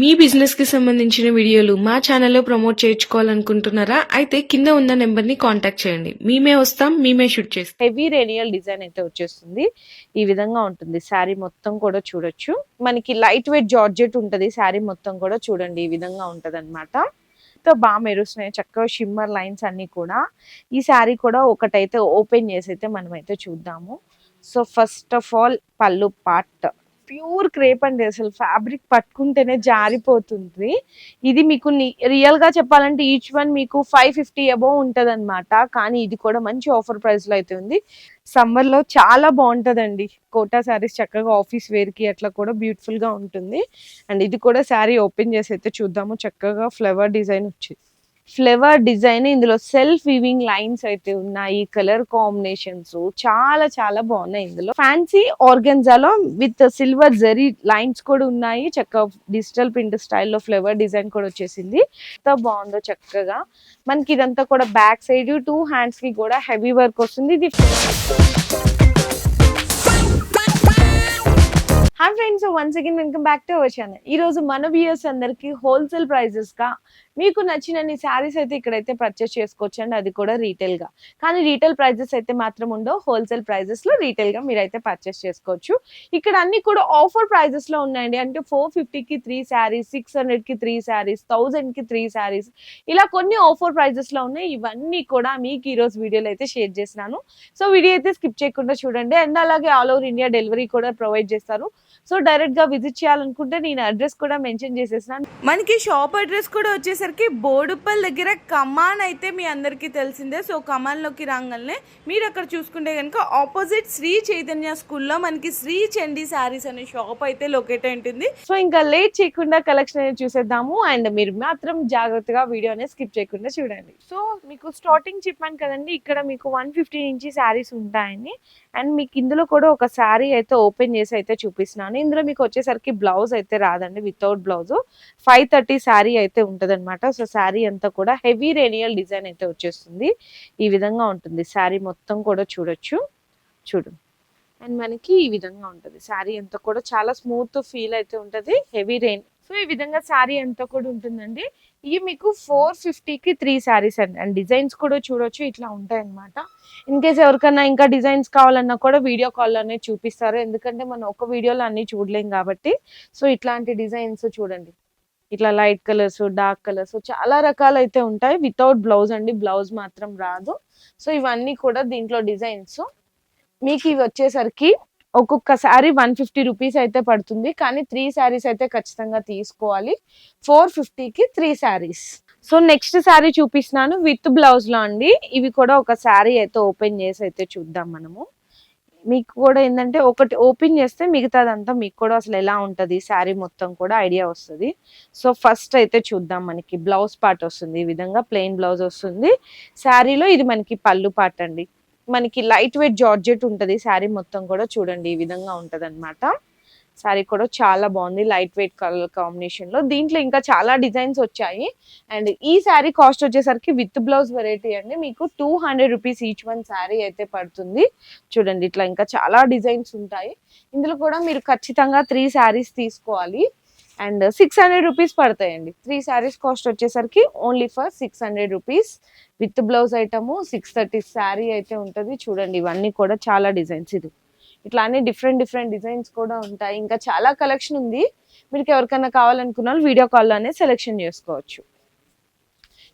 మీ బిజినెస్కి సంబంధించిన వీడియోలు మా ఛానల్లో ప్రమోట్ చేయించుకోవాలనుకుంటున్నారా? అయితే కింద ఉన్న నెంబర్ని కాంటాక్ట్ చేయండి. మేమే వస్తాం మేమే షూట్ చేస్తాం. హెవీ రేడియల్ డిజైన్ అయితే వచ్చేస్తుంది. ఈ విధంగా ఉంటుంది. శారీ మొత్తం కూడా చూడొచ్చు. మనకి లైట్ వెయిట్ జార్జెట్ ఉంటుంది. శారీ మొత్తం కూడా చూడండి. ఈ విధంగా ఉంటది అనమాట బాగా మెరుస్తున్నాయి. చక్కగా షిమ్మర్ లైన్స్ అన్ని కూడా. ఈ శారీ కూడా ఒకటైతే ఓపెన్ చేసి అయితే మనమైతే చూద్దాము. సో ఫస్ట్ ఆఫ్ ఆల్ పళ్ళు పార్ట్ ప్యూర్ క్రేప్ అండి అసలు ఫ్యాబ్రిక్ పట్టుకుంటేనే జారిపోతుంది. ఇది మీకు రియల్గా చెప్పాలంటే ఈచ్ వన్ మీకు ఫైవ్ ఫిఫ్టీ అబోవ్ ఉంటది కానీ ఇది కూడా మంచి ఆఫర్ ప్రైస్లో అయితే ఉంది. సమ్మర్లో చాలా బాగుంటుందండి. కోటా శారీస్ చక్కగా ఆఫీస్ వేర్కి అట్లా కూడా బ్యూటిఫుల్గా ఉంటుంది. అండ్ ఇది కూడా శారీ ఓపెన్ చేసి అయితే చూద్దాము. చక్కగా ఫ్లవర్ డిజైన్ వచ్చింది ఫ్లేవర్ డిజైన్ ఇందులో సెల్ఫ్ వివింగ్ లైన్స్ అయితే ఉన్నాయి కలర్ కాంబినేషన్స్ చాలా చాలా బాగున్నాయి ఇందులో. ఫ్యాన్సీ ఆర్గెన్జాలో విత్ సిల్వర్ జరీ లైన్స్ కూడా ఉన్నాయి. చక్కగా డిజిటల్ ప్రింట్ స్టైల్లో ఫ్లేవర్ డిజైన్ కూడా వచ్చేసింది. ఎంత బాగుందో చక్కగా. మనకి ఇదంతా కూడా బ్యాక్ సైడ్ టూ హ్యాండ్స్కి కూడా హెవీ వర్క్ వస్తుంది. ఇది hi friends once again welcome back to our channel ఈ రోజు మన వ్యూయర్స్ అందరికి హోల్సేల్ ప్రైజెస్గా మీకు నచ్చినన్ని శారీస్ అయితే ఇక్కడైతే పర్చేస్ చేసుకోవచ్చు అండి అది కూడా రీటైల్గా. కానీ రీటైల్ ప్రైజెస్ అయితే మాత్రం ఉండవు. హోల్సేల్ ప్రైజెస్లో రీటైల్గా మీరైతే పర్చేస్ చేసుకోవచ్చు. ఇక్కడ అన్ని కూడా ఆఫర్ ప్రైజెస్లో ఉన్నాయండి. అంటే ఫోర్ ఫిఫ్టీకి త్రీ శారీస్ సిక్స్ హండ్రెడ్కి త్రీ శారీస్ థౌజండ్కి త్రీ శారీస్ ఇలా కొన్ని ఆఫర్ ప్రైజెస్లో ఉన్నాయి. ఇవన్నీ కూడా మీకు ఈ రోజు వీడియోలో అయితే షేర్ చేసినాను సో వీడియో అయితే స్కిప్ చేయకుండా చూడండి. అండ్ అలాగే ఆల్ ఓవర్ ఇండియా డెలివరీ కూడా ప్రొవైడ్ చేస్తారు. సో డైరెక్ట్గా విజిట్ చేయాలనుకుంటే నేను అడ్రస్ కూడా మెన్షన్ చేసేసినాను. మనకి షాప్ అడ్రస్ కూడా వచ్చేసరికి బోడుప్పల్ దగ్గర కమాన్ అయితే మీ అందరికీ తెలిసిందే. సో కమాన్లోకి రాగానే మీరు అక్కడ చూసుకుంటే కనుక ఆపోజిట్ శ్రీ చైతన్య స్కూల్లో మనకి శ్రీ చండీ శారీస్ అనే షాప్ అయితే లొకేట్ అయి ఉంటుంది. సో ఇంకా లేట్ చేయకుండా కలెక్షన్ అనేది చూసేద్దాము. అండ్ మీరు మాత్రం జాగ్రత్తగా వీడియో అనేది స్కిప్ చేయకుండా చూడండి. సో మీకు స్టార్టింగ్ చెప్పాను కదండి ఇక్కడ మీకు వన్ ఫిఫ్టీ నుంచి శారీస్ ఉంటాయండి అండ్ మీకు ఇందులో కూడా ఒక శారీ అయితే ఓపెన్ చేసి అయితే చూపిస్తున్నాను. ఇందులో మీకు వచ్చేసరికి బ్లౌజ్ అయితే రాదండి without blouse five thirty sari అయితే ఉంటదన్నమాట. సో శారీ అంతా కూడా హెవీ రేనియల్ డిజైన్ అయితే వచ్చేస్తుంది. ఈ విధంగా ఉంటుంది. శారీ మొత్తం కూడా చూడొచ్చు. చూడు. అండ్ మనకి ఈ విధంగా ఉంటుంది. శారీ అంతా కూడా చాలా స్మూత్ ఫీల్ అయితే ఉంటుంది. హెవీ రేన్ సో ఈ విధంగా శారీ అంతా కూడా ఉంటుందండి. ఇవి మీకు ఫోర్ ఫిఫ్టీకి త్రీ శారీస్ అండి. అండ్ డిజైన్స్ కూడా చూడొచ్చు ఇట్లా ఉంటాయి అనమాట ఇన్ కేస్ ఎవరికైనా ఇంకా డిజైన్స్ కావాలన్నా కూడా వీడియో కాల్లోనే చూపిస్తారు. ఎందుకంటే మనం ఒక వీడియోలో అన్నీ చూడలేం కాబట్టి. సో ఇట్లాంటి డిజైన్స్ చూడండి. ఇట్లా లైట్ కలర్స్ డార్క్ కలర్స్ చాలా రకాలు అయితే ఉంటాయి. వితౌట్ బ్లౌజ్ అండి. బ్లౌజ్ మాత్రం రాదు. సో ఇవన్నీ కూడా దీంట్లో డిజైన్స్. మీకు ఇవి వచ్చేసరికి ఒక్కొక్క శారీ వన్ ఫిఫ్టీ రూపీస్ అయితే పడుతుంది కానీ త్రీ శారీస్ అయితే ఖచ్చితంగా తీసుకోవాలి. ఫోర్ ఫిఫ్టీకి three saris. So next sari చూపిస్తున్నాను విత్ బ్లౌజ్లో అండి. ఇవి కూడా ఒక శారీ అయితే ఓపెన్ చేసి అయితే చూద్దాం మనము. మీకు కూడా ఏంటంటే ఒకటి ఓపెన్ చేస్తే మిగతాదంతా మీకు కూడా అసలు ఎలా ఉంటుంది శారీ మొత్తం కూడా ఐడియా వస్తుంది. సో ఫస్ట్ అయితే చూద్దాం మనకి బ్లౌజ్ పార్ట్ వస్తుంది ఈ విధంగా ప్లెయిన్ బ్లౌజ్ వస్తుంది. శారీలో ఇది మనకి పళ్ళు పార్ట్ అండి. మనకి లైట్ వెయిట్ జార్జెట్ ఉంటుంది. శారీ మొత్తం కూడా చూడండి ఈ విధంగా ఉంటుంది అనమాట శారీ కూడా చాలా బాగుంది. లైట్ వెయిట్ కలర్ కాంబినేషన్లో. దీంట్లో ఇంకా చాలా డిజైన్స్ వచ్చాయి. అండ్ ఈ శారీ కాస్ట్ వచ్చేసరికి విత్ బ్లౌజ్ వెరైటీ అండి. మీకు two hundred rupees each one sari అయితే పడుతుంది. చూడండి ఇట్లా ఇంకా చాలా డిజైన్స్ ఉంటాయి. ఇందులో కూడా మీరు ఖచ్చితంగా త్రీ శారీస్ తీసుకోవాలి. అండ్ సిక్స్ హండ్రెడ్ రూపీస్ పడతాయండి. త్రీ శారీస్ కాస్ట్ వచ్చేసరికి only for six hundred rupees. With blouse item six thirty sari అయితే ఉంటుంది. చూడండి ఇవన్నీ కూడా చాలా డిజైన్స్ ఇది. ఇట్లా అన్ని డిఫరెంట్ డిఫరెంట్ డిజైన్స్ కూడా ఉంటాయి. ఇంకా చాలా కలెక్షన్ ఉంది. మీకు ఎవరికైనా కావాలనుకున్న వాళ్ళు వీడియో కాల్లోనే సెలెక్షన్ చేసుకోవచ్చు.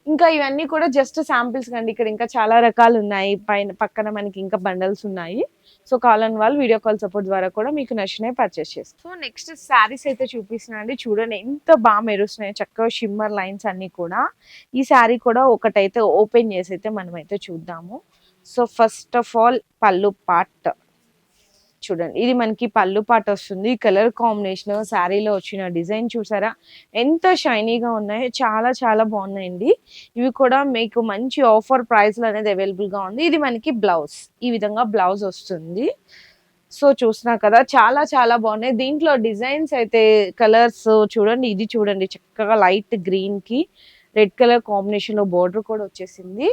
ఇంకా ఇవన్నీ కూడా జస్ట్ శాంపిల్స్ కండి. ఇక్కడ ఇంకా చాలా రకాలు ఉన్నాయి. పైన పక్కన మనకి ఇంకా బండల్స్ ఉన్నాయి. సో కావాలని వాళ్ళు వీడియో కాల్ సపోర్ట్ ద్వారా కూడా మీకు నచ్చినవి పర్చేస్ చేస్తారు సో నెక్స్ట్ శారీస్ అయితే చూపిస్తున్నా అండి. చూడండి ఎంత బాగా మెరుస్తున్నాయి. చక్కగా షిమ్మర్ లైన్స్ అన్ని కూడా. ఈ శారీ కూడా ఒకటైతే ఓపెన్ చేసి అయితే మనమైతే చూద్దాము. సో ఫస్ట్ ఆఫ్ ఆల్ పళ్ళు పార్ట్ చూడండి. ఇది మనకి పళ్ళు పాట వస్తుంది. కలర్ కాంబినేషన్ శారీలో వచ్చిన డిజైన్ చూసారా? ఎంత షైనీగా ఉన్నాయో చాలా చాలా బాగున్నాయండి. ఇవి కూడా మీకు మంచి ఆఫర్ ప్రైస్లో అనేది అవైలబుల్గా ఉంది. ఇది మనకి బ్లౌజ్. ఈ విధంగా బ్లౌజ్ వస్తుంది. సో చూసినా కదా చాలా చాలా బాగున్నాయి. దీంట్లో డిజైన్స్ అయితే కలర్స్ చూడండి. ఇది చూడండి చక్కగా లైట్ గ్రీన్కి రెడ్ కలర్ కాంబినేషన్లో బార్డర్ బోర్డర్ కూడా వచ్చేసింది.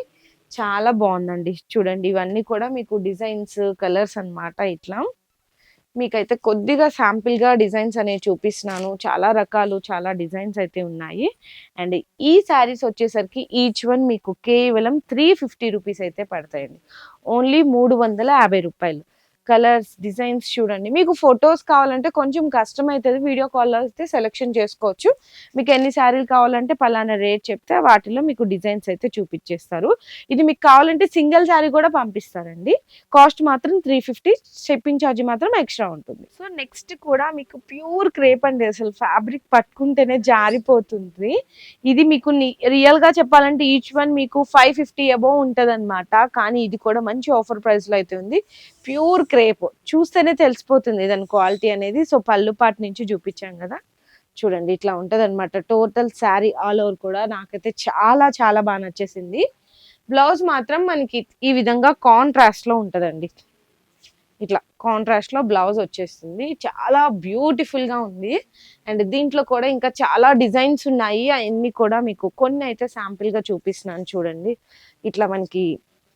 చాలా బాగుందండి. చూడండి ఇవన్నీ కూడా మీకు డిజైన్స్ కలర్స్ అన్నమాట ఇట్లా. మీకైతే కొద్దిగా శాంపిల్గా డిజైన్స్ అనేవి చూపిస్తున్నాను. చాలా రకాలు చాలా డిజైన్స్ అయితే ఉన్నాయి. అండ్ ఈ శారీస్ వచ్చేసరికి ఈచ్ వన్ మీకు కేవలం త్రీ ఫిఫ్టీ రూపీస్ అయితే పడతాయండి. ఓన్లీ మూడు వందల యాభై రూపాయలు. కలర్స్ డిజైన్స్ చూడండి. మీకు ఫొటోస్ కావాలంటే కొంచెం కష్టం అవుతుంది వీడియో కాల్లో అయితే సెలెక్షన్ చేసుకోవచ్చు. మీకు ఎన్ని శారీలు కావాలంటే పలానా రేట్ చెప్తే వాటిలో మీకు డిజైన్స్ అయితే చూపించేస్తారు ఇది మీకు కావాలంటే సింగిల్ శారీ కూడా పంపిస్తారండి. కాస్ట్ మాత్రం త్రీ ఫిఫ్టీ షిప్పింగ్ ఛార్జ్ మాత్రం ఎక్స్ట్రా ఉంటుంది. సో నెక్స్ట్ కూడా మీకు ప్యూర్ క్రేప్ అండి. అసలు ఫ్యాబ్రిక్ పట్టుకుంటేనే జారిపోతుంది. ఇది మీకు రియల్గా చెప్పాలంటే ఈచ్ వన్ మీకు ఫైవ్ ఫిఫ్టీ అబోవ్ ఉంటుంది కానీ ఇది కూడా మంచి ఆఫర్ ప్రైస్లో అయితే ఉంది. ప్యూర్ క్రేప్ చూస్తేనే తెలిసిపోతుంది దాని క్వాలిటీ అనేది. సో పళ్ళు పాటు నుంచి చూపించాం కదా. చూడండి ఇట్లా ఉంటుంది అనమాట టోటల్ శారీ ఆల్ ఓవర్ కూడా నాకైతే చాలా చాలా బాగా నచ్చేసింది. బ్లౌజ్ మాత్రం మనకి ఈ విధంగా కాంట్రాస్ట్లో ఉంటుందండి ఉంటదండి. ఇట్లా కాంట్రాస్ట్లో బ్లౌజ్ వచ్చేస్తుంది. చాలా బ్యూటిఫుల్గా ఉంది. అండ్ దీంట్లో కూడా ఇంకా చాలా డిజైన్స్ ఉన్నాయి. అవన్నీ కూడా మీకు కొన్ని అయితే శాంపిల్గా చూపిస్తున్నాను చూడండి. ఇట్లా మనకి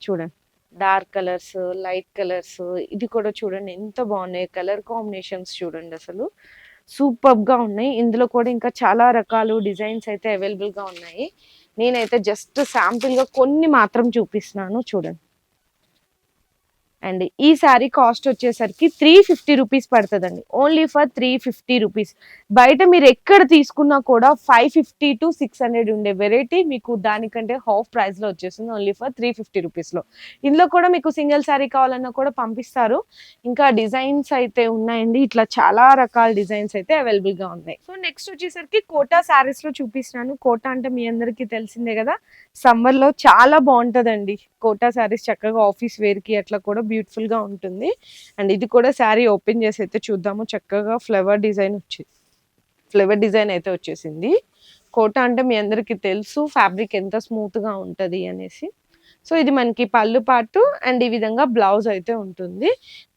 చూడండి. డార్క్ కలర్స్ లైట్ కలర్స్ ఇది కూడా చూడండి. ఎంత బాగున్నాయి. కలర్ కాంబినేషన్స్ చూడండి అసలు. సూపర్గా ఉన్నాయి. ఇందులో కూడా ఇంకా చాలా రకాలు డిజైన్స్ అయితే అవైలబుల్గా ఉన్నాయి. నేనైతే జస్ట్ శాంపిల్గా కొన్ని మాత్రం చూపిస్తున్నాను. చూడండి. అండ్ ఈ శారీ కాస్ట్ వచ్చేసరికి త్రీ ఫిఫ్టీ రూపీస్ పడుతుందండి. Only for three fifty rupees బయట మీరు ఎక్కడ తీసుకున్నా కూడా five fifty to six hundred ఉండే వెరైటీ మీకు దానికంటే హాఫ్ ప్రైస్లో వచ్చేస్తుంది. ఓన్లీ ఫర్ త్రీ ఫిఫ్టీ రూపీస్లో ఇందులో కూడా మీకు సింగిల్ శారీ కావాలన్నా కూడా పంపిస్తారు. ఇంకా డిజైన్స్ అయితే ఉన్నాయండి. ఇట్లా చాలా రకాల డిజైన్స్ అయితే అవైలబుల్గా ఉన్నాయి. సో నెక్స్ట్ వచ్చేసరికి కోటా శారీస్లో చూపిస్తున్నాను. కోటా అంటే మీ అందరికీ తెలిసిందే కదా. సమ్మర్లో చాలా బాగుంటుందండి. కోటా శారీస్ చక్కగా ఆఫీస్ వేర్కి అట్లా కూడా బ్యూటిఫుల్గా ఉంటుంది. అండ్ ఇది కూడా శారీ ఓపెన్ చేసి అయితే చూద్దాము. చక్కగా ఫ్లవర్ డిజైన్ వచ్చి ఫ్లవర్ డిజైన్ అయితే వచ్చేసింది. కోట అంటే మీ అందరికీ తెలుసు ఫ్యాబ్రిక్ ఎంత స్మూత్గా ఉంటుంది అనేసి. సో ఇది మనకి పళ్ళు పాటు అండ్ ఈ విధంగా బ్లౌజ్ అయితే ఉంటుంది.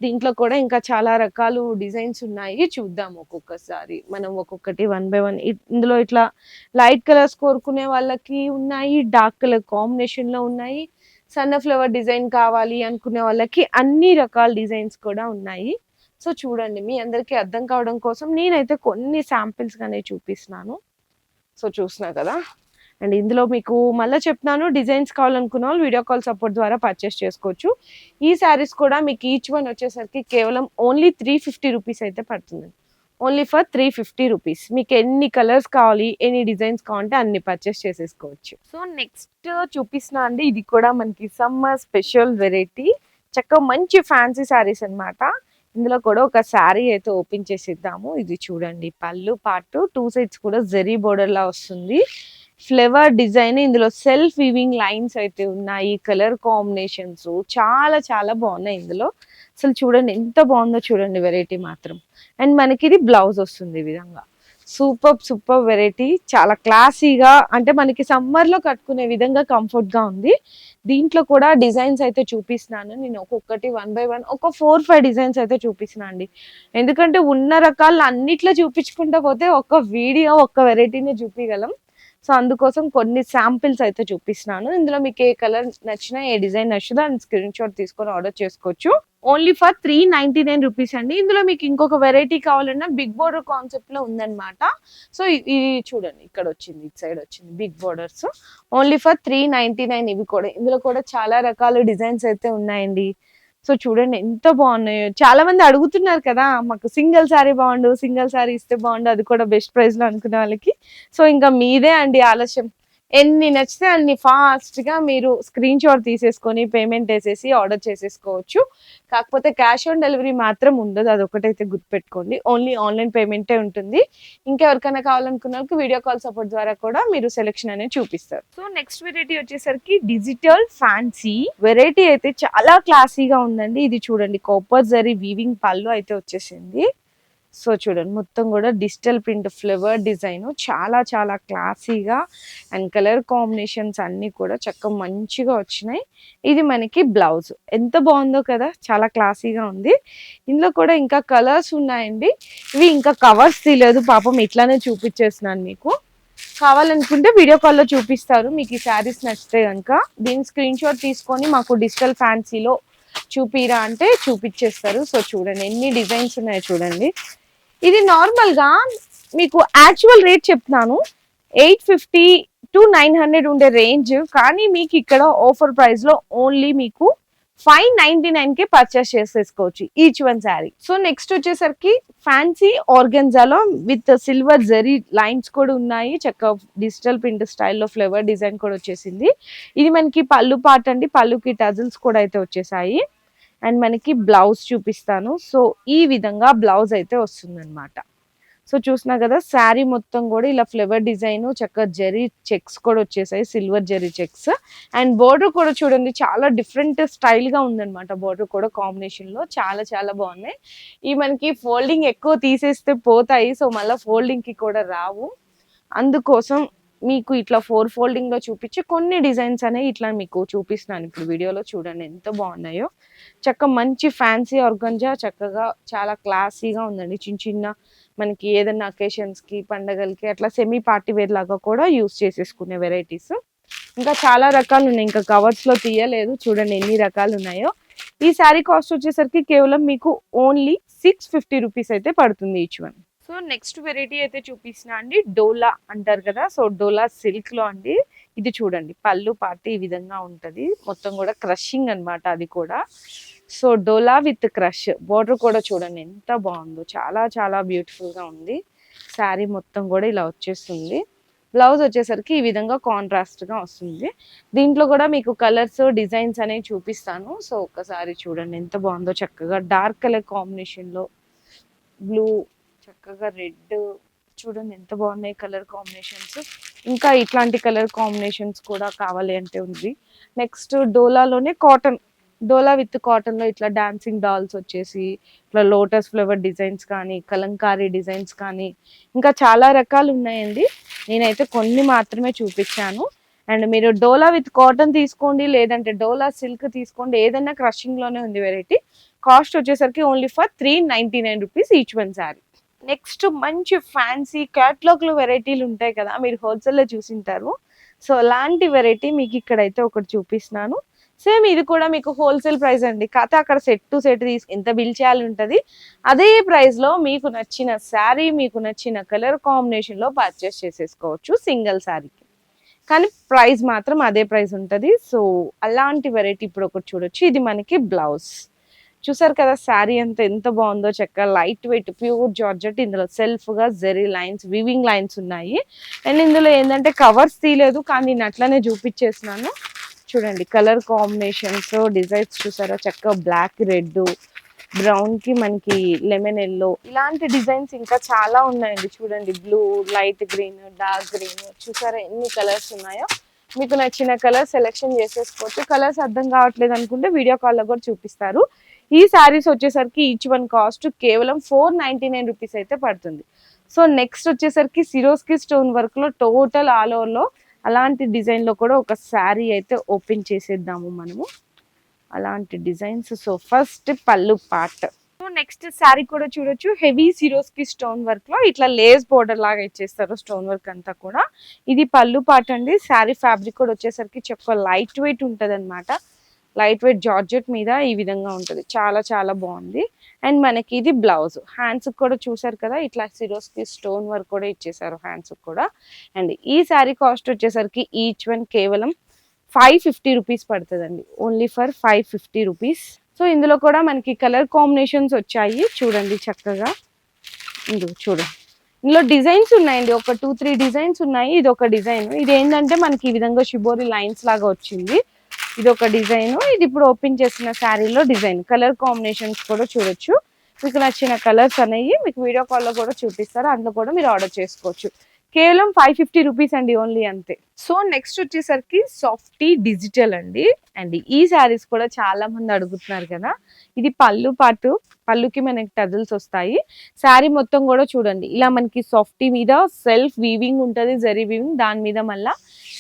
దీంట్లో కూడా ఇంకా చాలా రకాలు డిజైన్స్ ఉన్నాయి. చూద్దాం ఒక్కొక్కసారి. మనం ఒక్కొక్కటి వన్ బై వన్. ఇందులో ఇట్లా లైట్ కలర్స్ కోరుకునే వాళ్ళకి ఉన్నాయి డార్క్ కలర్ కాంబినేషన్లో ఉన్నాయి సన్న ఫ్లవర్ డిజైన్ కావాలి అనుకునే వాళ్ళకి అన్ని రకాల డిజైన్స్ కూడా ఉన్నాయి. సో చూడండి మీ అందరికీ అర్థం కావడం కోసం నేనైతే కొన్ని శాంపిల్స్ కానీ చూపిస్తున్నాను. సో చూస్తున్నా కదా? అండ్ ఇందులో మీకు మళ్ళీ చెప్తున్నాను డిజైన్స్ కావాలనుకున్న వాళ్ళు వీడియో కాల్ సపోర్ట్ ద్వారా పర్చేస్ చేసుకోవచ్చు. ఈ శారీస్ కూడా మీకు ఈచ్ వన్ వచ్చేసరికి కేవలం ఓన్లీ త్రీ ఫిఫ్టీ రూపీస్ అయితే పడుతుంది. Only for three fifty rupees మీకు ఎన్ని కలర్స్ కావాలి ఎన్ని డిజైన్స్ కావాలంటే అన్ని పర్చేస్ చేసేసుకోవచ్చు. సో నెక్స్ట్ చూపిస్తున్నా అండి ఇది కూడా మనకి సమ్మర్ స్పెషల్ వెరైటీ చక్కగా మంచి ఫ్యాన్సీ శారీస్ అన్నమాట. ఇందులో కూడా ఒక శారీ అయితే ఓపెన్ చేసిద్దాము. ఇది చూడండి పళ్ళు పాటు టూ సైడ్స్ కూడా జరీ బోర్డర్ లా వస్తుంది. ఫ్లేవర్ డిజైన్ ఇందులో సెల్ఫ్ వీవింగ్ లైన్స్ అయితే ఉన్నాయి కలర్ కాంబినేషన్స్ చాలా చాలా బాగున్నాయి ఇందులో. అసలు చూడండి ఎంత బాగుందో చూడండి వెరైటీ మాత్రం. అండ్ మనకి ఇది బ్లౌజ్ వస్తుంది ఈ విధంగా. సూపర్ సూపర్ వెరైటీ చాలా క్లాసీగా అంటే మనకి సమ్మర్లో కట్టుకునే విధంగా కంఫర్ట్గా ఉంది. దీంట్లో కూడా డిజైన్స్ అయితే చూపిస్తున్నాను. నేను ఒక్కొక్కటి వన్ బై వన్ ఒక ఫోర్ ఫైవ్ డిజైన్స్ అయితే చూపిస్తున్నా అండి. ఎందుకంటే ఉన్న రకాలు అన్నిట్లో చూపించుకుంటా పోతే ఒక వీడియో ఒక్క వెరైటీనే చూపించగలం సో అందుకోసం కొన్ని శాంపిల్స్ అయితే చూపిస్తున్నాను. ఇందులో మీకు ఏ కలర్ నచ్చినా ఏ డిజైన్ నచ్చినా దాని స్క్రీన్ షాట్ తీసుకొని ఆర్డర్ చేసుకోవచ్చు. Only for three ninety nine rupees అండి. ఇందులో మీకు ఇంకొక వెరైటీ కావాలన్నా బిగ్ బోర్డర్ కాన్సెప్ట్లో ఉందన్నమాట. సో ఇది చూడండి ఇక్కడ వచ్చింది ఇటు సైడ్ వచ్చింది big borders. Only for three ninety nine ఇవి కూడా. ఇందులో కూడా చాలా రకాల డిజైన్స్ అయితే ఉన్నాయండి. సో చూడండి ఎంత బాగున్నాయో. చాలా మంది అడుగుతున్నారు కదా మాకు సింగిల్ శారీ బాగుండు సింగిల్ శారీ ఇస్తే బాగుండు అది కూడా బెస్ట్ ప్రైస్లో అనుకునే వాళ్ళకి. సో ఇంకా మీదే అండి ఆలస్యం. ఎన్ని నచ్చితే అన్ని ఫాస్ట్గా మీరు స్క్రీన్ షాట్ తీసేసుకొని పేమెంట్ వేసేసి ఆర్డర్ చేసేసుకోవచ్చు. కాకపోతే క్యాష్ ఆన్ డెలివరీ మాత్రం ఉండదు. అదొకటైతే గుర్తుపెట్టుకోండి. ఓన్లీ ఆన్లైన్ పేమెంటే ఉంటుంది. ఇంకెవరికైనా కావాలనుకున్న వాళ్ళకి వీడియో కాల్ సపోర్ట్ ద్వారా కూడా మీరు సెలెక్షన్ అనేది చూపిస్తారు. సో నెక్స్ట్ వెరైటీ వచ్చేసరికి డిజిటల్ ఫ్యాన్సీ వెరైటీ అయితే చాలా క్లాసీగా ఉందండి. ఇది చూడండి. కాపర్ జరీ వీవింగ్ పళ్ళు అయితే వచ్చేసింది. సో చూడండి మొత్తం కూడా డిజిటల్ ప్రింట్ ఫ్లేవర్ డిజైన్. చాలా చాలా క్లాసీగా అండ్ కలర్ కాంబినేషన్స్ అన్నీ కూడా చక్కగా మంచిగా వచ్చినాయి. ఇది మనకి బ్లౌజ్. ఎంత బాగుందో కదా చాలా క్లాసీగా ఉంది. ఇందులో కూడా ఇంకా కలర్స్ ఉన్నాయండి. ఇవి ఇంకా కవర్స్ తీయలేదు. పాపం ఇట్లానే చూపించేస్తున్నాను మీకు. కావాలనుకుంటే వీడియో కాల్లో చూపిస్తారు. మీకు ఈ శారీస్ నచ్చితే కనుక దీని స్క్రీన్ షాట్ తీసుకొని మాకు డిజిటల్ ఫ్యాన్సీలో చూపిరా అంటే చూపించేస్తారు సో చూడండి ఎన్ని డిజైన్స్ ఉన్నాయో చూడండి. ఇది నార్మల్గా మీకు యాక్చువల్ రేట్ చెప్తున్నాను. Eight fifty to nine hundred ఉండే రేంజ్. కానీ మీకు ఇక్కడ ఆఫర్ ప్రైస్లో ఓన్లీ మీకు ఫైవ్ నైన్టీ నైన్కే పర్చేస్ చేసేసుకోవచ్చు each one sari. So next వచ్చేసరికి ఫ్యాన్సీ ఆర్గెన్జాలో విత్ సిల్వర్ జరీ లైన్స్ కూడా ఉన్నాయి. చక్క డిజిటల్ ప్రింట్ స్టైల్లో ఫ్లేవర్ డిజైన్ కూడా వచ్చేసింది. ఇది మనకి పళ్ళు పాట అండి. పళ్ళుకి టజిల్స్ కూడా అయితే వచ్చేసాయి. అండ్ మనకి బ్లౌజ్ చూపిస్తాను. సో ఈ విధంగా బ్లౌజ్ అయితే వస్తుంది సో చూసినా కదా శారీ మొత్తం కూడా ఇలా ఫ్లేవర్ డిజైన్ చక్కగా జరీ చెక్స్ కూడా వచ్చేసాయి silver zari checks. And border కూడా చూడండి చాలా డిఫరెంట్ స్టైల్గా ఉందన్నమాట బోర్డర్ కూడా కాంబినేషన్లో చాలా చాలా బాగున్నాయి. ఈ మనకి ఫోల్డింగ్ ఎక్కువ తీసేస్తే పోతాయి. సో మళ్ళీ ఫోల్డింగ్కి కూడా రావు. అందుకోసం మీకు ఇట్లా ఫోర్ ఫోల్డింగ్లో చూపించి కొన్ని డిజైన్స్ అనేవి ఇట్లా మీకు చూపిస్తున్నాను. ఇప్పుడు వీడియోలో చూడండి ఎంత బాగున్నాయో. చక్క మంచి ఫ్యాన్సీ ఆర్గంజా చక్కగా చాలా క్లాసీగా ఉందండి. చిన్న చిన్న మనకి ఏదైనా అకేషన్స్కి పండగలకి అట్లా సెమీ పార్టీ వేర్ లాగా కూడా యూస్ చేసేసుకునే వెరైటీస్ ఇంకా చాలా రకాలు ఉన్నాయి. ఇంకా కవర్స్లో తీయలేదు. చూడండి ఎన్ని రకాలు ఉన్నాయో. ఈ శారీ కాస్ట్ వచ్చేసరికి కేవలం మీకు ఓన్లీ సిక్స్ ఫిఫ్టీ రూపీస్ అయితే పడుతుంది each one so next variety అయితే చూపిస్తున్నా అండి. డోలా అంటారు కదా సో డోలా సిల్క్లో అండి. ఇది చూడండి పళ్ళు పార్టీ ఈ విధంగా ఉంటుంది. మొత్తం కూడా క్రషింగ్ అనమాట అది కూడా. సో డోలా విత్ క్రష్ బోర్డర్ కూడా చూడండి ఎంత బాగుందో. చాలా చాలా బ్యూటిఫుల్గా ఉంది. శారీ మొత్తం కూడా ఇలా వచ్చేస్తుంది. బ్లౌజ్ వచ్చేసరికి ఈ విధంగా కాంట్రాస్ట్గా వస్తుంది. దీంట్లో కూడా మీకు కలర్స్ డిజైన్స్ అనేవి చూపిస్తాను. సో ఒక్కసారి చూడండి ఎంత బాగుందో చక్కగా. డార్క్ కలర్ కాంబినేషన్లో బ్లూ చక్కగా రెడ్ చూడండి ఎంత బాగున్నాయి కలర్ కాంబినేషన్స్. ఇంకా ఇట్లాంటి కలర్ కాంబినేషన్స్ కూడా కావాలి అంటే ఉంది. నెక్స్ట్ డోలాలోనే కాటన్. డోలా విత్ కాటన్లో ఇట్లా డాన్సింగ్ డాల్స్ వచ్చేసి ఇట్లా లోటస్ ఫ్లవర్ డిజైన్స్ కానీ కలంకారీ డిజైన్స్ కానీ ఇంకా చాలా రకాలు ఉన్నాయండి. నేనైతే కొన్ని మాత్రమే చూపించాను. అండ్ మీరు డోలా విత్ కాటన్ తీసుకోండి లేదంటే డోలా సిల్క్ తీసుకోండి ఏదైనా క్రషింగ్లోనే ఉంది వెరైటీ కాస్ట్ వచ్చేసరికి only for three ninety nine rupees each one sari next మంచి ఫ్యాన్సీ క్యాట్లాగ్లో వెరైటీలు ఉంటాయి కదా మీరు హోల్సేల్లో చూసింటారు. సో అలాంటి వెరైటీ మీకు ఇక్కడైతే ఒకటి చూపిస్తున్నాను. సేమ్ ఇది కూడా మీకు హోల్సేల్ ప్రైస్ అండి. కాకపోతే అక్కడ సెట్ టు సెట్ తీసుకు ఎంత బిల్ చేయాలి ఉంటుంది అదే ప్రైస్లో మీకు నచ్చిన శారీ మీకు నచ్చిన కలర్ కాంబినేషన్లో పర్చేస్ చేసేసుకోవచ్చు సింగిల్ శారీకి. కానీ ప్రైస్ మాత్రం అదే ప్రైస్ ఉంటుంది. సో అలాంటి వెరైటీ ఇప్పుడు ఒకటి చూడొచ్చు. ఇది మనకి బ్లౌజ్. చూసారు కదా శారీ అంత ఎంత బాగుందో చక్క లైట్ వెయిట్ ప్యూర్ జార్జెట్ ఇందులో సెల్ఫ్గా జెరీ లైన్స్ వివింగ్ లైన్స్ ఉన్నాయి. అండ్ ఇందులో ఏంటంటే కవర్స్ తీయలేదు కానీ నేను అట్లనే చూపించేసినాను చూడండి కలర్ కాంబినేషన్స్ డిజైన్స్ చూసారా? చక్క బ్లాక్ రెడ్ బ్రౌన్కి మనకి లెమన్ ఎల్లో ఇలాంటి డిజైన్స్ ఇంకా చాలా ఉన్నాయండి. చూడండి blue light green dark green చూసారా ఎన్ని కలర్స్ ఉన్నాయో? మీకు నచ్చిన కలర్ సెలెక్షన్ చేసేసుకోవచ్చు. కలర్స్ అర్థం కావట్లేదు అనుకుంటే వీడియో కాల్లో కూడా చూపిస్తారు. ఈ శారీస్ వచ్చేసరికి ఈచ్ వన్ కాస్ట్ కేవలం ఫోర్ నైన్టీ నైన్ రూపీస్ అయితే పడుతుంది. సో నెక్స్ట్ వచ్చేసరికి సిరోస్కి స్టోన్ వర్క్లో టోటల్ ఆల్ ఓవర్లో అలాంటి డిజైన్లో కూడా ఒక శారీ అయితే ఓపెన్ చేసేద్దాము మనము. అలాంటి డిజైన్స్ సో ఫస్ట్ పళ్ళు పార్ట్ సో నెక్స్ట్ శారీ కూడా చూడొచ్చు. హెవీ సిరోస్కి స్టోన్ వర్క్లో ఇట్లా లేస్ బోర్డర్ లాగా ఇచ్చేస్తారు స్టోన్ వర్క్ అంతా కూడా. ఇది పళ్ళు పార్ట్ అండి. శారీ ఫ్యాబ్రిక్ కూడా వచ్చేసరికి చెప్ప లైట్ వెయిట్ ఉంటది లైట్ వెయిట్ జార్జెట్ మీద ఈ విధంగా ఉంటుంది. చాలా చాలా బాగుంది. అండ్ మనకి ఇది బ్లౌజ్. హ్యాండ్స్ కూడా చూసారు కదా? ఇట్లా సిరోస్కి స్టోన్ వర్క్ కూడా ఇచ్చేసారు హ్యాండ్స్ కూడా. అండ్ ఈ శారీ కాస్ట్ వచ్చేసరికి ఈచ్ వన్ కేవలం ఫైవ్ ఫిఫ్టీ రూపీస్ పడుతుందండి. Only for five fifty rupees. So ఇందులో కూడా మనకి కలర్ కాంబినేషన్స్ వచ్చాయి. చూడండి చక్కగా. ఇందులో చూడండి ఇందులో డిజైన్స్ ఉన్నాయండి. ఒక టూ త్రీ డిజైన్స్ ఉన్నాయి. ఇది ఒక డిజైన్. ఇది ఏంటంటే మనకి ఈ విధంగా షిబోరి లైన్స్ లాగా వచ్చింది. ఇది ఒక డిజైన్. ఇది ఇప్పుడు ఓపెన్ చేసిన శారీలో డిజైన్. కలర్ కాంబినేషన్స్ కూడా చూడొచ్చు. మీకు నచ్చిన కలర్స్ అనేవి మీకు వీడియో కాల్లో కూడా చూపిస్తారు. అందులో కూడా మీరు ఆర్డర్ చేసుకోవచ్చు. కేవలం ఫైవ్ ఫిఫ్టీ రూపీస్ అండి ఓన్లీ అంతే. సో నెక్స్ట్ వచ్చేసరికి సాఫ్టీ డిజిటల్ అండి. అండ్ ఈ శారీస్ కూడా చాలా మంది అడుగుతున్నారు కదా. ఇది పళ్ళు పాటు పళ్ళుకి మనకి టజల్స్ వస్తాయి. శారీ మొత్తం కూడా చూడండి. ఇలా మనకి సాఫ్టీ మీద సెల్ఫ్ వీవింగ్ ఉంటుంది జరీ వీవింగ్. దాని మీద మళ్ళీ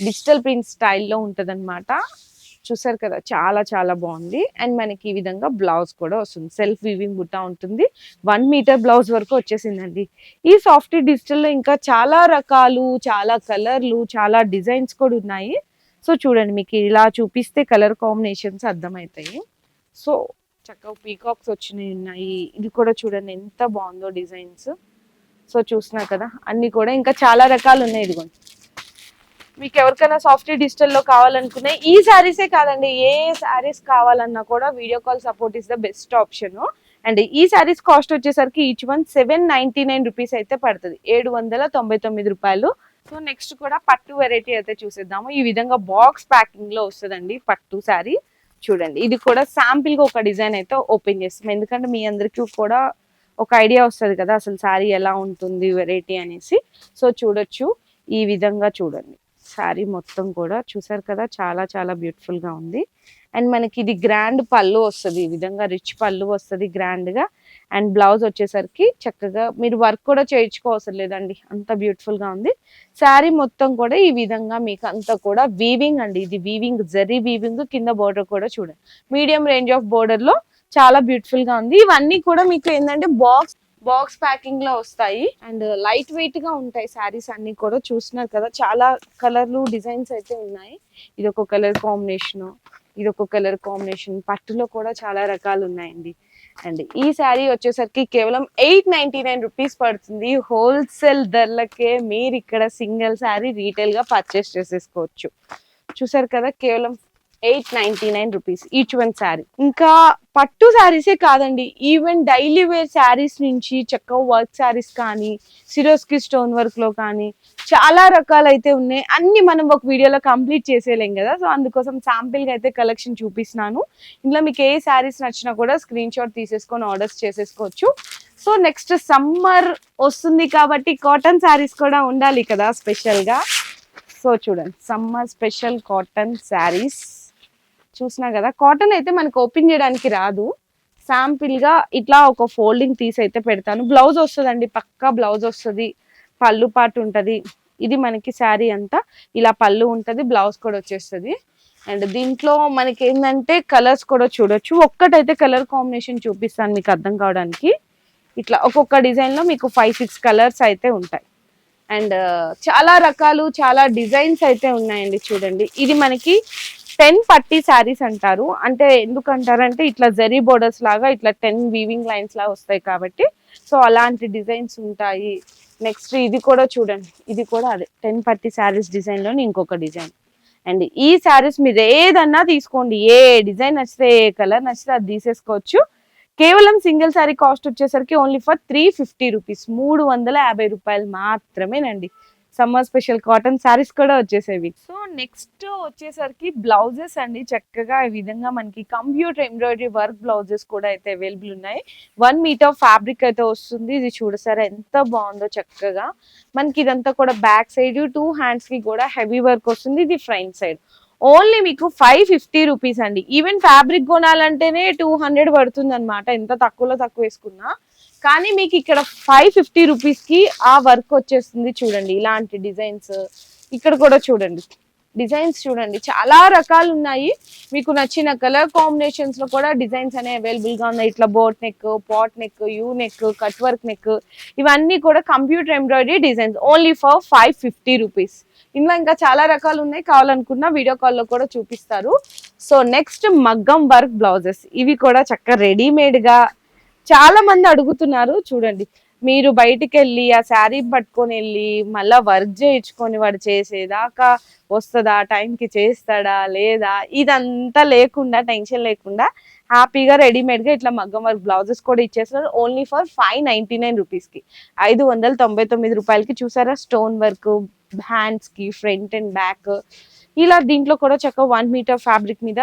డిజిటల్ ప్రింట్ స్టైల్లో ఉంటుంది చూసారు కదా చాలా చాలా బాగుంది. అండ్ మనకి ఈ విధంగా బ్లౌజ్ కూడా వస్తుంది. సెల్ఫ్ వీవింగ్ బుట్ట ఉంటుంది. వన్ మీటర్ బ్లౌజ్ వరకు వచ్చేసిందండి. ఈ సాఫ్ట్ డిజిటల్లో ఇంకా చాలా రకాలు చాలా కలర్లు చాలా డిజైన్స్ కూడా ఉన్నాయి. సో చూడండి మీకు ఇలా చూపిస్తే కలర్ కాంబినేషన్స్ అర్థమవుతాయి. సో చక్కగా పీకాక్స్ వచ్చినాయి ఉన్నాయి. ఇది కూడా చూడండి ఎంత బాగుందో డిజైన్స్. సో చూసినా కదా అన్నీ కూడా ఇంకా చాలా రకాలు ఉన్నాయి ఇదిగోండి. మీకు ఎవరికైనా సాఫ్ట్ డిజిటల్లో కావాలనుకునే ఈ శారీసే కాదండి ఏ శారీస్ కావాలన్నా కూడా video call support is the best option. And ఈ శారీస్ కాస్ట్ వచ్చేసరికి each one seven ninety nine rupees అయితే పడుతుంది ఏడు వందల తొంభై తొమ్మిది రూపాయలు. సో నెక్స్ట్ కూడా పట్టు వెరైటీ అయితే చూసేద్దాము. ఈ విధంగా బాక్స్ ప్యాకింగ్లో వస్తుందండి పట్టు శారీ. చూడండి ఇది కూడా శాంపిల్గా ఒక డిజైన్ అయితే ఓపెన్ చేస్తాం ఎందుకంటే మీ అందరికీ కూడా ఒక ఐడియా వస్తుంది కదా అసలు శారీ ఎలా ఉంటుంది వెరైటీ అనేసి. సో చూడొచ్చు ఈ విధంగా చూడండి. శారీ మొత్తం కూడా చూసారు కదా చాలా చాలా బ్యూటిఫుల్గా ఉంది. అండ్ మనకి ఇది గ్రాండ్ పళ్ళు వస్తుంది ఈ విధంగా రిచ్ పళ్ళు వస్తుంది గ్రాండ్గా అండ్ బ్లౌజ్ వచ్చేసరికి చక్కగా మీరు వర్క్ కూడా చేయించుకోవసరం లేదండి అంత బ్యూటిఫుల్గా ఉంది. శారీ మొత్తం కూడా ఈ విధంగా మీకు అంతా కూడా వీవింగ్ అండి ఇది వీవింగ్ జరీ వీవింగ్ కింద బోర్డర్ కూడా చూడండి. మీడియం రేంజ్ ఆఫ్ బోర్డర్లో చాలా బ్యూటిఫుల్గా ఉంది. ఇవన్నీ కూడా మీకు ఏంటంటే బాక్స్ బాక్స్ ప్యాకింగ్లో వస్తాయి. అండ్ లైట్ వెయిట్గా ఉంటాయి శారీస్ అన్ని కూడా చూస్తున్నారు కదా. చాలా కలర్లు డిజైన్స్ అయితే ఉన్నాయి. ఇది ఒక కలర్ కాంబినేషన్ ఇది ఒక కలర్ కాంబినేషన్. పట్టులో కూడా చాలా రకాలు ఉన్నాయండి. అండ్ ఈ శారీ వచ్చేసరికి కేవలం ఎయిట్ నైన్టీ నైన్ రూపీస్ పడుతుంది. హోల్సేల్ ధరలకే మీరు ఇక్కడ సింగిల్ శారీ రీటైల్గా పర్చేస్ చేసేసుకోవచ్చు. చూసారు కదా కేవలం eight ninety nine rupees each one sari. ఇంకా పట్టు శారీసే కాదండి ఈవెన్ డైలీ వేర్ శారీస్ నుంచి చెక్క వర్క్ శారీస్ కానీ సిరోస్కి స్టోన్ వర్క్లో కానీ చాలా రకాలు అయితే ఉన్నాయి. అన్ని మనం ఒక వీడియోలో కంప్లీట్ చేసేయలేం కదా సో అందుకోసం శాంపిల్గా అయితే కలెక్షన్ చూపిస్తున్నాను. ఇందులో మీకు ఏ శారీస్ నచ్చినా కూడా స్క్రీన్ షాట్ తీసేసుకొని ఆర్డర్స్ చేసేసుకోవచ్చు. సో నెక్స్ట్ సమ్మర్ వస్తుంది కాబట్టి కాటన్ శారీస్ కూడా ఉండాలి కదా స్పెషల్గా. సో చూడండి సమ్మర్ స్పెషల్ కాటన్ శారీస్. చూసినా కదా కాటన్ అయితే మనకు ఓపెన్ చేయడానికి రాదు. శాంపిల్గా ఇట్లా ఒక ఫోల్డింగ్ తీసి అయితే పెడతాను. బ్లౌజ్ వస్తుందండి పక్కా బ్లౌజ్ వస్తుంది. పళ్ళు పాటు ఉంటుంది. ఇది మనకి శారీ అంతా ఇలా పళ్ళు ఉంటుంది బ్లౌజ్ కూడా వచ్చేస్తుంది. అండ్ దీంట్లో మనకి ఏంటంటే కలర్స్ కూడా చూడొచ్చు. ఒక్కటైతే కలర్ కాంబినేషన్ చూపిస్తాను మీకు అర్థం కావడానికి. ఇట్లా ఒక్కొక్క డిజైన్లో మీకు ఫైవ్ సిక్స్ కలర్స్ అయితే ఉంటాయి. అండ్ uh, చాలా రకాలు చాలా డిజైన్స్ అయితే ఉన్నాయండి చూడండి. ఇది మనకి టెన్ పట్టి శారీస్ అంటారు. అంటే ఎందుకంటారంటే ఇట్లా జరీ బోర్డర్స్ లాగా ఇట్లా టెన్ వీవింగ్ లైన్స్ లాగా వస్తాయి కాబట్టి. సో అలాంటి డిజైన్స్ ఉంటాయి. నెక్స్ట్ ఇది కూడా చూడండి. ఇది కూడా అదే. టెన్ పట్టి శారీస్ డిజైన్లోని ఇంకొక డిజైన్. అండ్ ఈ శారీస్ మీరు ఏదన్నా తీసుకోండి. ఏ డిజైన్ నచ్చితే ఏ కలర్ నచ్చితే అది తీసేసుకోవచ్చు. కేవలం సింగిల్ శారీ కాస్ట్ వచ్చేసరికి only for three fifty rupees మూడు వందల యాభై రూపాయలు మాత్రమేనండి. సమ్మర్ స్పెషల్ కాటన్ శారీస్ కూడా వచ్చేసేవి. సో నెక్స్ట్ వచ్చేసరికి బ్లౌజెస్ అండి. చక్కగా ఈ విధంగా మనకి కంప్యూటర్ ఎంబ్రాయిడరీ వర్క్ బ్లౌజెస్ కూడా అయితే అవైలబుల్ ఉన్నాయి. వన్ మీటర్ ఫ్యాబ్రిక్ అయితే వస్తుంది. ఇది చూడసారా ఎంత బాగుందో చక్కగా. మనకి ఇదంతా కూడా బ్యాక్ సైడ్ టూ హ్యాండ్స్కి కూడా హెవీ వర్క్ వస్తుంది. ఇది ఫ్రంట్ సైడ్. ఓన్లీ మీకు ఫైవ్ ఫిఫ్టీ రూపీస్ అండి. ఈవెన్ ఫ్యాబ్రిక్ కొనాలంటేనే టూ హండ్రెడ్ పడుతుంది అనమాట ఎంత తక్కువలో తక్కువ వేసుకున్నా. కానీ మీకు ఇక్కడ ఫైవ్ ఫిఫ్టీ రూపీస్కి ఆ వర్క్ వచ్చేస్తుంది చూడండి ఇలాంటి డిజైన్స్ ఇక్కడ కూడా చూడండి డిజైన్స్ చూడండి. చాలా రకాలు ఉన్నాయి. మీకు నచ్చిన కలర్ కాంబినేషన్స్లో కూడా డిజైన్స్ అనేవి అవైలబుల్గా ఉన్నాయి. ఇట్లా boat neck pot neck U neck cut work neck ఇవన్నీ కూడా computer embroidery designs only for five fifty rupees ఇందులో ఇంకా చాలా రకాలు ఉన్నాయి. కావాలనుకున్న వీడియో కాల్లో కూడా చూపిస్తారు. సో నెక్స్ట్ మగ్గం వర్క్ బ్లౌజెస్ ఇవి కూడా చక్కగా రెడీమేడ్గా చాలా మంది అడుగుతున్నారు చూడండి. మీరు బయటికి వెళ్ళి ఆ శారీ పట్టుకొని వెళ్ళి మళ్ళా వర్క్ చేయించుకొని వాడు చేసేదాకా వస్తుందా టైంకి చేస్తాడా లేదా? ఇదంతా లేకుండా టెన్షన్ లేకుండా హ్యాపీగా రెడీమేడ్గా ఇట్లా మగ్గం వర్క్ బ్లౌజెస్ కూడా ఇచ్చేస్తున్నారు. Only for five ninety nine రూపీస్కి ఐదు వందల తొంభై తొమ్మిది రూపాయలకి చూసారా? స్టోన్ వర్క్ హ్యాండ్స్కి ఫ్రంట్ అండ్ బ్యాక్ ఇలా దీంట్లో కూడా చక్కగా వన్ మీటర్ ఫ్యాబ్రిక్ మీద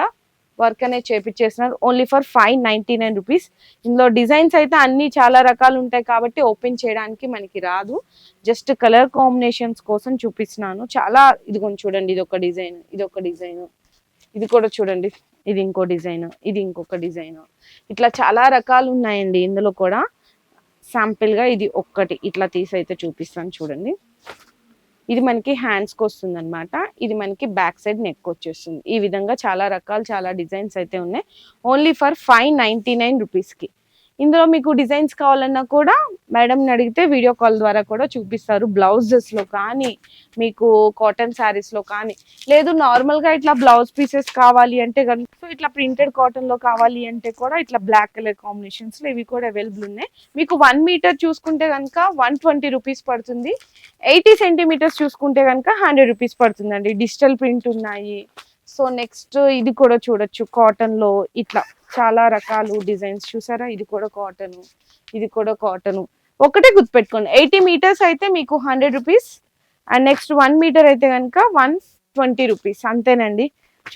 వర్క్ అనేది చేపించేస్తున్నారు only for five ninety nine rupees ఇందులో డిజైన్స్ అయితే అన్ని చాలా రకాలు ఉంటాయి కాబట్టి ఓపెన్ చేయడానికి మనకి రాదు. జస్ట్ కలర్ కాంబినేషన్స్ కోసం చూపిస్తున్నాను. చాలా ఇది కొంచెం చూడండి ఇది ఒక డిజైన్ ఇది ఒక డిజైన్. ఇది కూడా చూడండి ఇది ఇంకో డిజైన్ ఇది ఇంకొక డిజైన్. ఇట్లా చాలా రకాలు ఉన్నాయండి ఇందులో కూడా. శాంపిల్గా ఇది ఒక్కటి. ఇట్లా తీసి అయితే చూపిస్తాను చూడండి. ఇది మనకి హ్యాండ్స్కి వస్తుంది అనమాట ఇది మనకి బ్యాక్ సైడ్ నెక్ వచ్చేస్తుంది. ఈ విధంగా చాలా రకాలు చాలా డిజైన్స్ అయితే ఉన్నాయి. Only for five ninety nine రూపీస్కి ఇందులో మీకు డిజైన్స్ కావాలన్నా కూడా మేడంని అడిగితే వీడియో కాల్ ద్వారా కూడా చూపిస్తారు. బ్లౌజెస్లో కానీ మీకు కాటన్ శారీస్లో కానీ. లేదు నార్మల్గా ఇట్లా బ్లౌజ్ పీసెస్ కావాలి అంటే కనుక సో ఇట్లా ప్రింటెడ్ కాటన్లో కావాలి అంటే కూడా ఇట్లా బ్లాక్ కలర్ కాంబినేషన్స్లో ఇవి కూడా అవైలబుల్ ఉన్నాయి. మీకు వన్ మీటర్ చూసుకుంటే కనుక వన్ ట్వంటీ రూపీస్ పడుతుంది. ఎయిటీ సెంటీమీటర్స్ చూసుకుంటే కనుక హండ్రెడ్ రూపీస్ పడుతుందండి. డిజిటల్ ప్రింట్ ఉన్నాయి. సో నెక్స్ట్ ఇది కూడా చూడొచ్చు కాటన్లో ఇట్లా. చాలా రకాలు డిజైన్స్ చూసారా? ఇది కూడా కాటన్ ఇది కూడా కాటన్. ఒకటే గుర్తుపెట్టుకోండి ఎయిటీ మీటర్స్ అయితే మీకు hundred rupees and next one metre అయితే కనుక వన్ ట్వంటీ రూపీస్. అంతేనండి.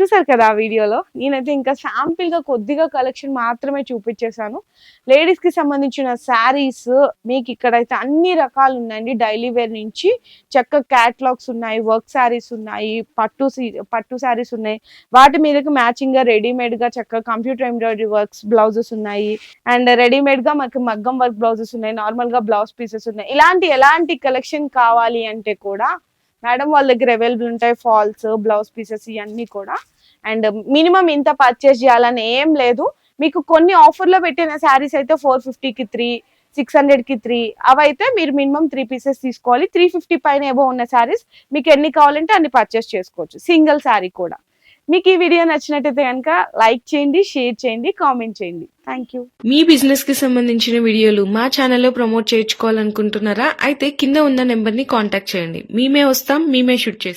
చూసారు కదా ఆ వీడియోలో? నేనైతే ఇంకా శాంపిల్గా కొద్దిగా కలెక్షన్ మాత్రమే చూపించేశాను. లేడీస్కి సంబంధించిన శారీస్ మీకు ఇక్కడైతే అన్ని రకాలు ఉన్నాయండి. డైలీ వేర్ నుంచి చక్క క్యాట్లాగ్స్ ఉన్నాయి వర్క్ శారీస్ ఉన్నాయి పట్టు సీ- పట్టు శారీస్ ఉన్నాయి. వాటి మీదకి మ్యాచింగ్గా రెడీమేడ్గా చక్క కంప్యూటర్ ఎంబ్రాయిడరీ వర్క్స్ బ్లౌజెస్ ఉన్నాయి. అండ్ రెడీమేడ్గా మనకి మగ్గం వర్క్ బ్లౌజెస్ ఉన్నాయి. నార్మల్గా బ్లౌజ్ పీసెస్ ఉన్నాయి. ఇలాంటి ఎలాంటి కలెక్షన్ కావాలి అంటే కూడా మేడం వాళ్ళ దగ్గర అవైలబుల్ ఉంటాయి ఫాల్స్ బ్లౌజ్ పీసెస్ ఇవన్నీ కూడా. అండ్ మినిమం ఇంత పర్చేస్ చేయాలని ఏం లేదు. మీకు కొన్ని ఆఫర్లో పెట్టిన శారీస్ అయితే ఫోర్ ఫిఫ్టీకి త్రీ సిక్స్ హండ్రెడ్కి త్రీ అవైతే మీరు మినిమం త్రీ పీసెస్ తీసుకోవాలి. త్రీ ఫిఫ్టీ పైన ఏవో ఉన్న శారీస్ మీకు ఎన్ని కావాలంటే అన్ని పర్చేస్ చేసుకోవచ్చు. సింగిల్ శారీ కూడా. మీకు ఈ వీడియో నచ్చినట్టయితే కనుక లైక్ చేయండి షేర్ చేయండి కామెంట్ చేయండి. థ్యాంక్ యూ మీ బిజినెస్కి సంబంధించిన వీడియోలు మా ఛానల్లో ప్రమోట్ చేయించుకోవాలనుకుంటున్నారా? అయితే కింద ఉన్న నెంబర్ని కాంటాక్ట్ చేయండి. మేమే వస్తాం మేమే షూట్ చేస్తాం.